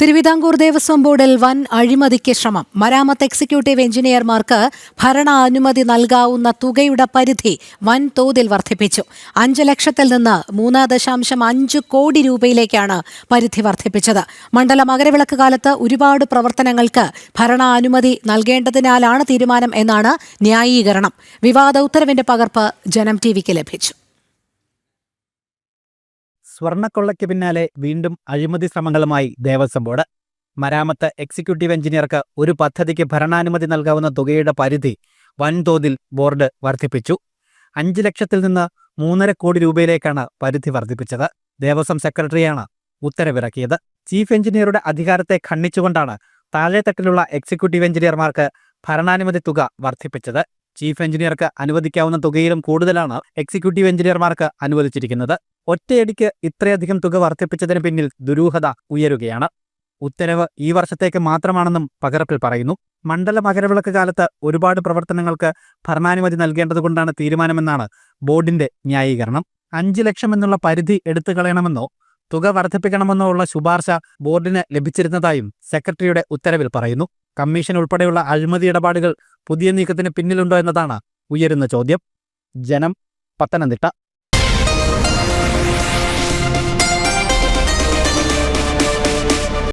തിരുവിതാംകൂർ ദേവസ്വം ബോർഡിൽ വൻ അഴിമതിക്ക് ശ്രമം. മരാമത്ത് എക്സിക്യൂട്ടീവ് എഞ്ചിനീയർമാർക്ക് ഭരണാനുമതി നൽകാവുന്ന തുകയുടെ പരിധി വൻ തോതിൽ വർദ്ധിപ്പിച്ചു. അഞ്ച് ലക്ഷത്തിൽ നിന്ന് മൂന്ന് ദശാംശം അഞ്ച് കോടി രൂപയിലേക്കാണ് പരിധി വർദ്ധിപ്പിച്ചത്. മണ്ഡല മകരവിളക്ക് കാലത്ത് ഒരുപാട് പ്രവർത്തനങ്ങൾക്ക് ഭരണാനുമതി നൽകേണ്ടതിനാലാണ് തീരുമാനം എന്നാണ് ന്യായീകരണം. വിവാദ ഉത്തരവിന്റെ പകർപ്പ് ജനം ടിവിക്ക് ലഭിച്ചു. സ്വർണക്കൊള്ളയ്ക്ക് പിന്നാലെ വീണ്ടും അഴിമതി ശ്രമങ്ങളുമായി ദേവസ്വം ബോർഡ്. മരാമത്ത് എക്സിക്യൂട്ടീവ് എഞ്ചിനീയർക്ക് ഒരു പദ്ധതിക്ക് ഭരണാനുമതി നൽകാവുന്ന തുകയുടെ പരിധി വൻതോതിൽ ബോർഡ് വർദ്ധിപ്പിച്ചു. അഞ്ച് ലക്ഷത്തിൽ നിന്ന് മൂന്നര കോടി രൂപയിലേക്കാണ് പരിധി വർദ്ധിപ്പിച്ചത്. ദേവസ്വം സെക്രട്ടറിയാണ് ഉത്തരവിറക്കിയത്. ചീഫ് എഞ്ചിനീയറുടെ അധികാരത്തെ ഖണ്ഡിച്ചുകൊണ്ടാണ് താഴെത്തട്ടിലുള്ള എക്സിക്യൂട്ടീവ് എഞ്ചിനീയർമാർക്ക് ഭരണാനുമതി തുക വർദ്ധിപ്പിച്ചത്. ചീഫ് എഞ്ചിനീയർക്ക് അനുവദിക്കാവുന്ന തുകയിലും കൂടുതലാണ് എക്സിക്യൂട്ടീവ് എഞ്ചിനീയർമാർക്ക് അനുവദിച്ചിരിക്കുന്നത്. ഒറ്റയടിക്ക് ഇത്രയധികം തുക വർദ്ധിപ്പിച്ചതിന് പിന്നിൽ ദുരൂഹത ഉയരുകയാണ്. ഉത്തരവ് ഈ വർഷത്തേക്ക് മാത്രമാണെന്നും പകർപ്പിൽ പറയുന്നു. മണ്ഡല മകരവിളക്ക് കാലത്ത് ഒരുപാട് പ്രവർത്തനങ്ങൾക്ക് ഭരണാനുമതി നൽകേണ്ടതുകൊണ്ടാണ് തീരുമാനമെന്നാണ് ബോർഡിന്റെ ന്യായീകരണം. അഞ്ച് ലക്ഷം എന്നുള്ള പരിധി എടുത്തു കളയണമെന്നോ തുക വർദ്ധിപ്പിക്കണമെന്നോ ഉള്ള ശുപാർശ ബോർഡിന് ലഭിച്ചിരുന്നതായും സെക്രട്ടറിയുടെ ഉത്തരവിൽ പറയുന്നു. കമ്മീഷൻ ഉൾപ്പെടെയുള്ള അഴിമതി ഇടപാടുകൾ പുതിയ നീക്കത്തിന് പിന്നിലുണ്ടോ എന്നതാണ് ഉയരുന്ന ചോദ്യം. ജനം പത്തനംതിട്ട.